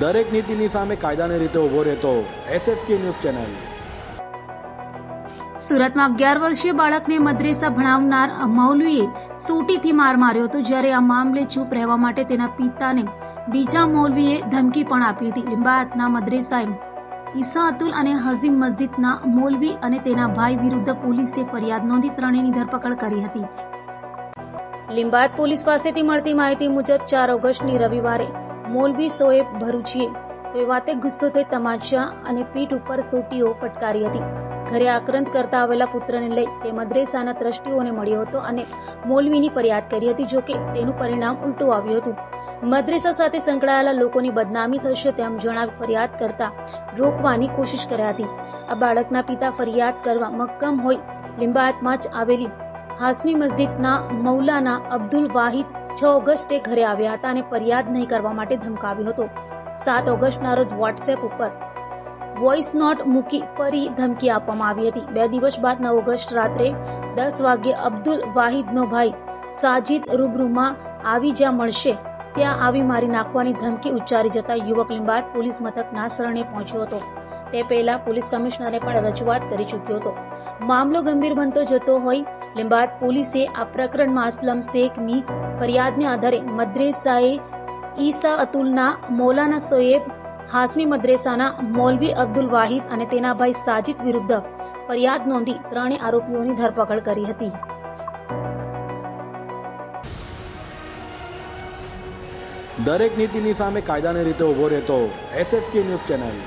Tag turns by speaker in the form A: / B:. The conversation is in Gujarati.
A: દરેક નીતિની સામે કાયદાની રીતે ઊભો રહેતો એસએસકે ન્યૂઝ ચેનલ.
B: સુરતમાં અગિયાર વર્ષીય બાળકને મદ્રેસા ભણાવનાર મૌલવીએ સોટીથી માર માર્યો હતો જ્યારે આ મામલે ચૂપ રહેવા માટે તેના પિતાને બીજા મૌલવીએ ધમકી પણ આપી હતી. લિંબાયતના મદ્રેસાએ ઈસા અતુલ અને હઝીમ મસ્જિદના મૌલવી અને તેના ભાઈ વિરુદ્ધ પોલીસે ફરિયાદ નોંધી ત્રણેયની ધરપકડ કરી હતી. લિંબાયત પોલીસ પાસેથી મળતી માહિતી મુજબ ચાર ઓગસ્ટની રવિવારે મૌલવી સોએબ ભરૂચીએ કોઈ વાતે ગુસ્સો થઈ તમાચા અને પીઠ ઉપર સોટીઓ ફટકારી હતી. ઘરે આક્રંદ કરતા આવેલા પુત્રને લઈ તે મદ્રેસાના ટ્રસ્ટીઓને મળ્યો હતો અને મૌલવીની ફરિયાદ કરી હતી જોકે તેનું પરિણામ ઉલટું આવ્યું હતું. મદ્રેસા સાથે સંકળાયેલા લોકોની બદનામી થશે તેમ જણાવી ફરિયાદ કરતા રોકવાની કોશિશ કરી હતી. આ બાળકના પિતા ફરિયાદ કરવા મક્કમ હોય, લિંબાયતમાં જ આવેલી હાસમી મસ્જિદના મૌલાના અબ્દુલ વાહિદ છ ઓગસ્ટે ઘરે આવ્યા હતા અને ફરિયાદ નહીં કરવા માટે ધમકાવ્યો હતો. સાત ઓગસ્ટના રોજ વોટ્સએપ ઉપર વોઇસ નોટ મૂકી ફરી ધમકી આપવામાં આવી હતી. બે દિવસ બાદ નવ ઓગસ્ટ રાત્રે દસ વાગ્યે અબ્દુલ વાહિદનો ભાઈ સાજિદ રૂબરૂમાં આવી જ્યાં મળશે, ત્યાં આવી મારી નાખવાની ધમકી ઉચ્ચારી જતા યુવક લિંબાત પોલીસ મથકના શરણે પહોંચ્યો હતો. તે પહેલા પોલીસ કમિશનરે પણ રજૂઆત કરી ચૂક્યો હતો. મામલો ગંભીર બનતો જતો હોય લીંબાદ પોલીસે આ પ્રકરણમાં અસલમ શેખની ફરિયાદને આધારે મદ્રેસાએ ઈસા અતુલના, મૌલાના સોએબ, હાસમી મદ્રેસાના મૌલવી અબ્દુલ વાહિદ અને તેના ભાઈ સાજિદ વિરુદ્ધ ફરિયાદ નોંધી ત્રણેય આરોપીઓની ધરપકડ કરી હતી.
A: દરેક નીતિની સામે કાયદાની રીતે ઊભો રહેતો એસએસકે ન્યૂઝ ચેનલ.